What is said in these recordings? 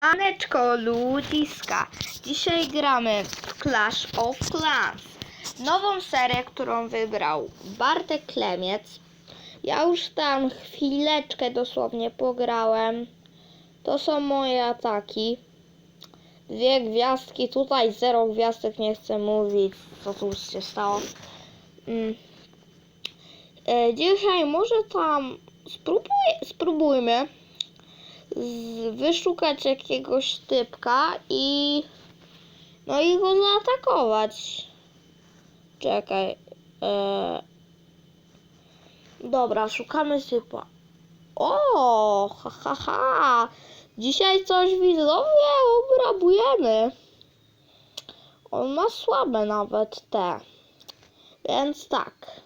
Aneczko ludziska. Dzisiaj gramy w Clash of Clans. Nową serię, którą wybrał Bartek Klemiec. Ja już tam chwileczkę dosłownie pograłem. To są moje ataki. Dwie gwiazdki, tutaj zero gwiazdek, nie chcę mówić, co tu się stało. Mm. E, dzisiaj może tam spróbuj, spróbujmy wyszukać jakiegoś typka i no i go zaatakować. Czekaj. E, dobra, szukamy typa. O, ha, ha, ha. Dzisiaj coś widzowie obrabujemy. On ma słabe nawet te. Więc tak.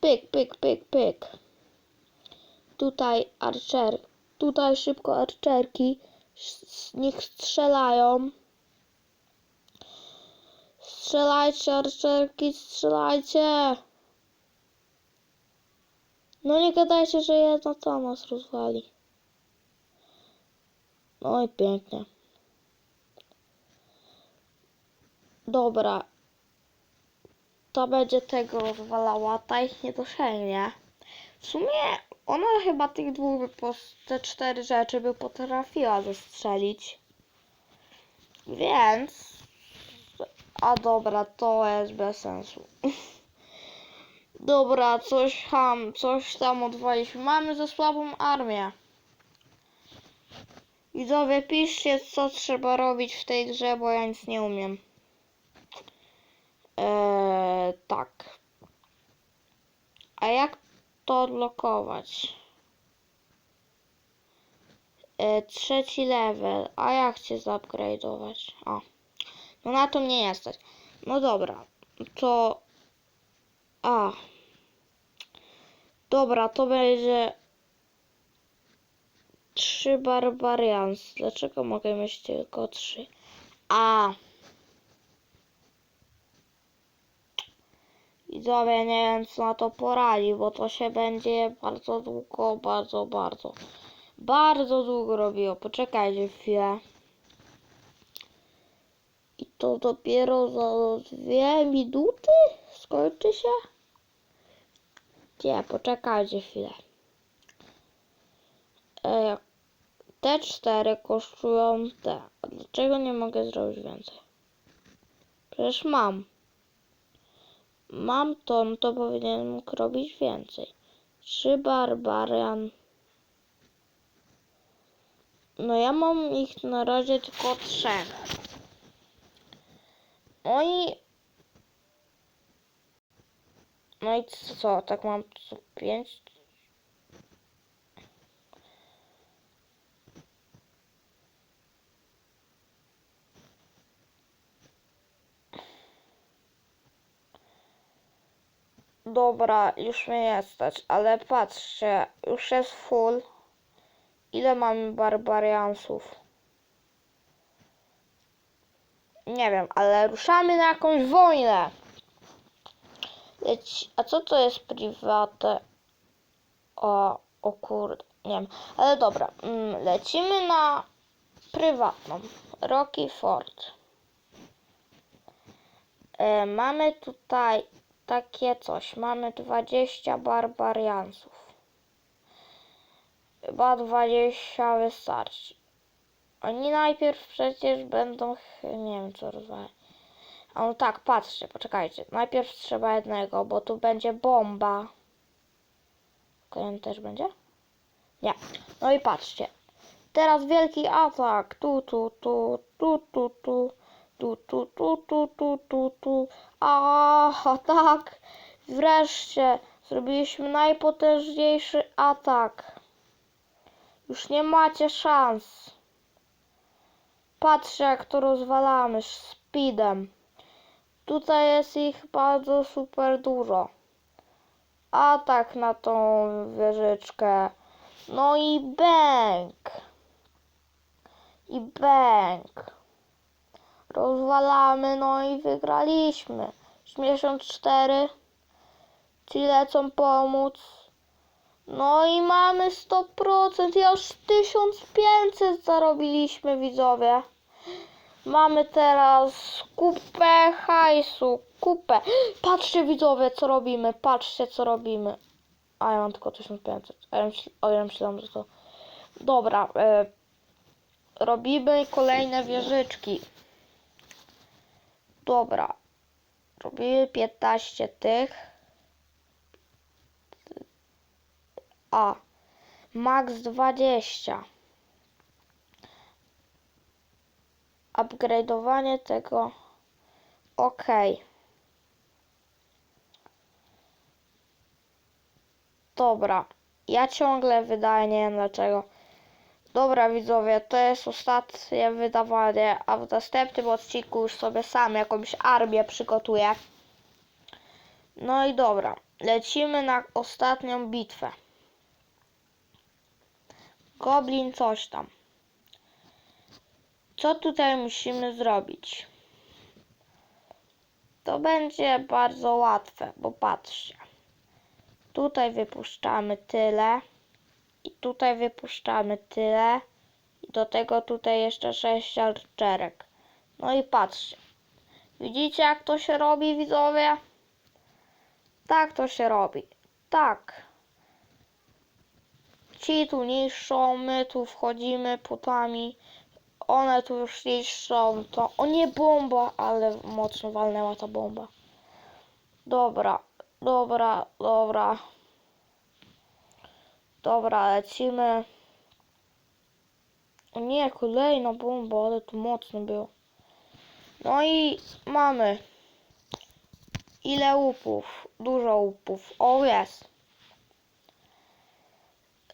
Pyk, pyk, pyk, pyk. Tutaj archer. Tutaj szybko archerki. Niech strzelają. Strzelajcie, archerki, strzelajcie. No nie gadajcie, że jedna to nas rozwali. No i pięknie. Dobra. Ta będzie tego rozwalała, ta ich nie dosięgnie. W sumie ona chyba tych dwóch, te cztery rzeczy by potrafiła zestrzelić. Więc... A dobra, to jest bez sensu. Dobra, coś tam, coś tam odwaliśmy. Mamy za słabą armię. Widzowie, piszcie, co trzeba robić w tej grze, bo ja nic nie umiem. Eee, tak. A jak to odblokować? E, trzeci level. A jak cię zupgrade'ować? O. No na to mnie nie stać. No dobra. To... A. Dobra, to będzie... Trzy barbarians. Dlaczego mogę mieć tylko trzy? A. Widzowie, nie wiem co na to poradzi, bo to się będzie bardzo długo, bardzo, bardzo, bardzo długo robiło. Poczekajcie chwilę. I to dopiero za dwie minuty skończy się? Nie, poczekajcie chwilę. E, te cztery kosztują te. A dlaczego nie mogę zrobić więcej? Przecież mam. Mam to, no to powinienem mógł robić więcej. Trzy barbarian. No ja mam ich na razie tylko trzech. No i... No i co, tak mam pięć? Dobra, już mnie nie stać, ale patrzcie, już jest full. Ile mamy barbariansów? Nie wiem, ale ruszamy na jakąś wojnę. Leci... A co to jest private? O, o kurde, nie wiem. Ale dobra, mm, lecimy na prywatną. Rocky Ford. E, mamy tutaj takie coś. Mamy 20 barbariansów. Chyba 20 wystarczy. Oni najpierw przecież będą, nie wiem co rozwalać. A no tak, patrzcie, poczekajcie. Najpierw trzeba jednego, bo tu będzie bomba. Kolejny też będzie? Nie. No i patrzcie. Teraz wielki atak. Tu, tu, tu, tu, tu, tu. Tu, tu, tu, tu, tu, tu, tu. A, tak. Wreszcie zrobiliśmy najpotężniejszy atak. Już nie macie szans. Patrzcie, jak to rozwalamy speedem. Tutaj jest ich bardzo super dużo. Atak na tą wieżyczkę. No i bęk. I bęk. Rozwalamy, no i wygraliśmy. 84. Ci lecą pomóc. No i mamy 100%, ja już 1500 zarobiliśmy widzowie. Mamy teraz kupę hajsu, kupę. Patrzcie widzowie, co robimy, patrzcie, co robimy. A ja mam tylko 1500. A ja, myśl, o, że to... Dobra, e, robimy kolejne wieżyczki. Dobra. Robimy 15 tych. A. Max 20. Upgrade'owanie tego. Ok. Dobra. Ja ciągle wydaję, nie wiem dlaczego. Dobra widzowie, to jest ostatnie wydawanie, a w następnym odcinku już sobie sam jakąś armię przygotuję. No i dobra, lecimy na ostatnią bitwę. Goblin coś tam. Co tutaj musimy zrobić? To będzie bardzo łatwe, bo patrzcie. Tutaj wypuszczamy tyle. I tutaj wypuszczamy tyle. I do tego tutaj jeszcze 6 archerek. No i patrzcie. Widzicie jak to się robi widzowie? Tak to się robi. Tak. Ci tu niszczą, my tu wchodzimy putami. One tu już niszczą. To o nie bomba, ale mocno walnęła ta bomba. Dobra, dobra, dobra. Dobra, lecimy. O nie, kolejna bomba, ale tu mocno było. No i mamy. Ile łupów? Dużo łupów. O, jest.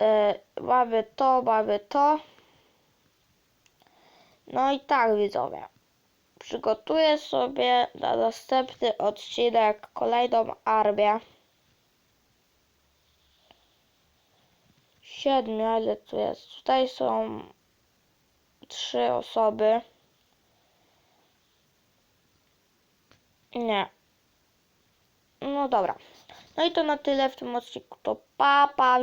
E, mamy to, mamy to. No i tak, widzowie. Przygotuję sobie na następny odcinek kolejną armię. Siedmiu, ile tu jest? Tutaj są trzy osoby. Nie. No dobra. No i to na tyle w tym odcinku. To pa, pa.